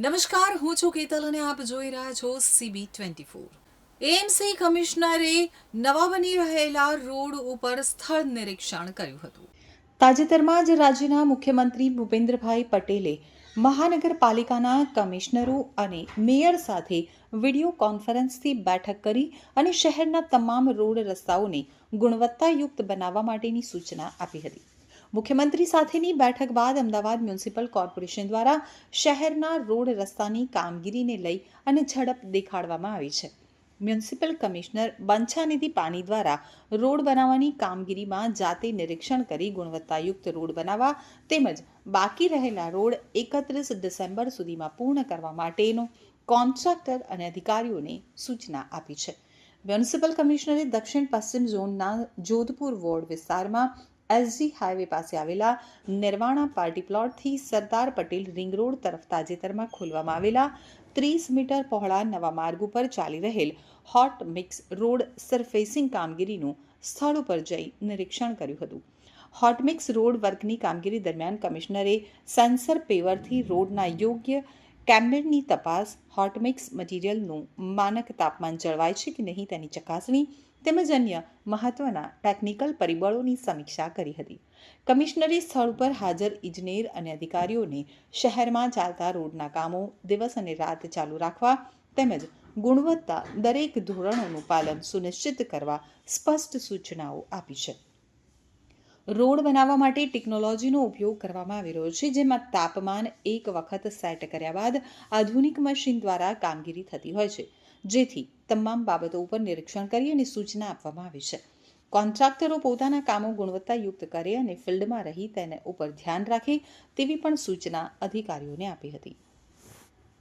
નમસ્કાર, હું છું કેતલ અને આપ જોઈ રહ્યા છો સીબી ટ્વેન્ટી ફોર એએમસી કમિશનરે નવા બની રહેલા રોડ ઉપર સ્થળ નિરીક્ષણ કર્યું હતું. તાજેતરમાં જ રાજ્યના મુખ્યમંત્રી ભૂપેન્દ્રભાઈ પટેલે મહાનગરપાલિકાના કમિશનરો અને મેયર સાથે વીડિયો કોન્ફરન્સથી બેઠક કરી અને શહેરના તમામ રોડ રસ્તાઓને ગુણવત્તાયુક્ત બનાવવા માટેની સૂચના આપી હતી. મુખ્યમંત્રી સાથેની બેઠક બાદ અમદાવાદ મ્યુનિસિપલ કોર્પોરેશન દ્વારા શહેરના રોડ રસ્તાની કામગીરીને લઈ અને ઝડપ દેખાડવામાં આવી છે. મ્યુનિસિપલ કમિશનર બંછાનિધિ પાણી દ્વારા રોડ બનાવવાની કામગીરીમાં જાતે નિરીક્ષણ કરી ગુણવત્તાયુક્ત રોડ બનાવવા તેમજ બાકી રહેલા રોડ એકત્રીસ ડિસેમ્બર સુધીમાં પૂર્ણ કરવા માટેનો કોન્ટ્રાક્ટર અને અધિકારીઓને સૂચના આપી છે. મ્યુનિસિપલ કમિશનરે દક્ષિણ પશ્ચિમ ઝોનના જોધપુર વોર્ડ વિસ્તારમાં એસજી હાઈવે પાસે આવેલા નિર્વાણા પાર્ટી પ્લોટથી સરદાર પટેલ રિંગ રોડ તરફ તાજેતરમાં ખોલવામાં આવેલા ત્રીસ મીટર પહોળા નવા માર્ગ ઉપર ચાલી રહેલ હોટ મિક્સ રોડ સરફેસિંગ કામગીરીનું સ્થળ ઉપર જઈ નિરીક્ષણ કર્યું હતું. હોટમિક્સ રોડ વર્કની કામગીરી દરમિયાન કમિશનરે સેન્સર પેવરથી રોડના યોગ્ય કેમ્બેડની તપાસ હોટમિક્સ મટીરિયલનું માનક તાપમાન જળવાય છે કે નહીં તેની ચકાસણી તેમજ અન્ય મહત્વના ટેકનિકલ પરિબળોની સમીક્ષા કરી હતી. કમિશનરે સ્થળ પર હાજર ઇજનેર અને અધિકારીઓને શહેરમાં ચાલતા રોડના કામો દિવસ અને રાત ચાલુ રાખવા તેમજ ગુણવત્તા દરેક ધોરણોનું પાલન સુનિશ્ચિત કરવા સ્પષ્ટ સૂચનાઓ આપી છે. રોડ બનાવવા માટે ટેકનોલોજીનો ઉપયોગ કરવામાં આવી રહ્યો છે, જેમાં તાપમાન એક વખત સેટ કર્યા બાદ આધુનિક મશીન દ્વારા કામગીરી થતી હોય છે. જેથી તમામ બાબતો ઉપર નિરીક્ષણ કરી અને સૂચના આપવામાં આવી છે. કોન્ટ્રાક્ટરો પોતાના કામો ગુણવત્તાયુક્ત કરે અને ફિલ્ડમાં રહી તેને ઉપર ધ્યાન રાખે તેવી પણ સૂચના અધિકારીઓને આપી હતી.